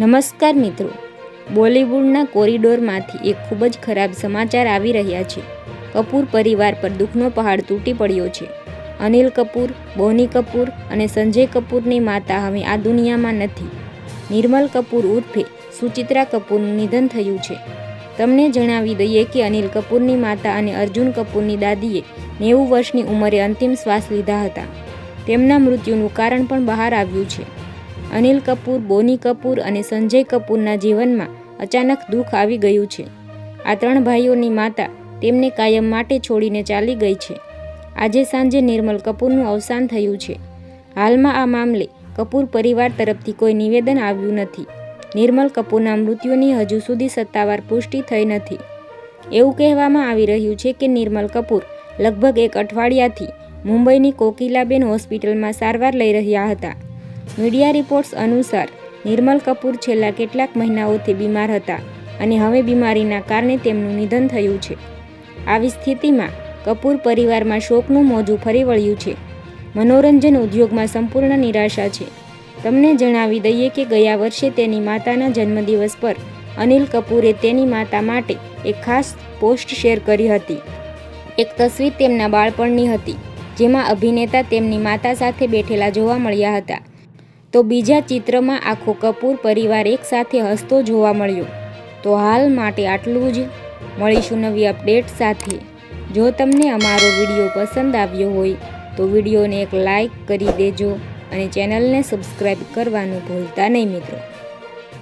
નમસ્કાર મિત્રો. બોલિવૂડના કોરિડોરમાંથી એક ખૂબ જ ખરાબ સમાચાર આવી રહ્યા છે. કપૂર પરિવાર પર દુઃખનો પહાડ તૂટી પડ્યો છે. અનિલ કપૂર, બોની કપૂર અને સંજય કપૂરની માતા હવે આ દુનિયામાં નથી. નિર્મલ કપૂર ઉર્ફે સુચિત્રા કપૂરનું નિધન થયું છે. તમને જણાવી દઈએ કે અનિલ કપૂરની માતા અને અર્જુન કપૂરની દાદીએ નેવું વર્ષની ઉંમરે અંતિમ શ્વાસ લીધા હતા. તેમના મૃત્યુનું કારણ પણ બહાર આવ્યું છે. અનિલ કપૂર, બોની કપૂર અને સંજય કપૂરના જીવનમાં અચાનક દુઃખ આવી ગયું છે. આ ત્રણ ભાઈઓની માતા તેમને કાયમ માટે છોડીને ચાલી ગઈ છે. આજે સાંજે નિર્મલ કપૂરનું અવસાન થયું છે. હાલમાં આ મામલે કપૂર પરિવાર તરફથી કોઈ નિવેદન આવ્યું નથી. નિર્મલ કપૂરના મૃત્યુની હજુ સુધી સત્તાવાર પુષ્ટિ થઈ નથી. એવું કહેવામાં આવી રહ્યું છે કે નિર્મલ કપૂર લગભગ એક અઠવાડિયાથી મુંબઈની કોકિલાબેન હોસ્પિટલમાં સારવાર લઈ રહ્યા હતા. મીડિયા રિપોર્ટ્સ અનુસાર નિર્મલ કપૂર છેલ્લા કેટલાક મહિનાઓથી બીમાર હતા અને હવે બીમારીના કારણે તેમનું નિધન થયું છે. આવી સ્થિતિમાં કપૂર પરિવારમાં શોકનું મોજું ફરી વળ્યું છે. મનોરંજન ઉદ્યોગમાં સંપૂર્ણ નિરાશા છે. તમને જણાવી દઈએ કે ગયા વર્ષે તેની માતાના જન્મદિવસ પર અનિલ કપૂરે તેની માતા માટે એક ખાસ પોસ્ટ શેર કરી હતી. એક તસવીર તેમના બાળપણની હતી, જેમાં અભિનેતા તેમની માતા સાથે બેઠેલા જોવા મળ્યા હતા. તો બીજા ચિત્રમાં આખો કપૂર પરિવાર એકસાથે હસતો જોવા મળ્યો. તો હાલ માટે આટલું જ. મળીશું નવી અપડેટ સાથે. જો તમને અમારો વીડિયો પસંદ આવ્યો હોય, તો વિડીયોને એક લાઈક કરી દેજો અને ચેનલને સબસ્ક્રાઈબ કરવાનું ભૂલતા નહીં મિત્રો.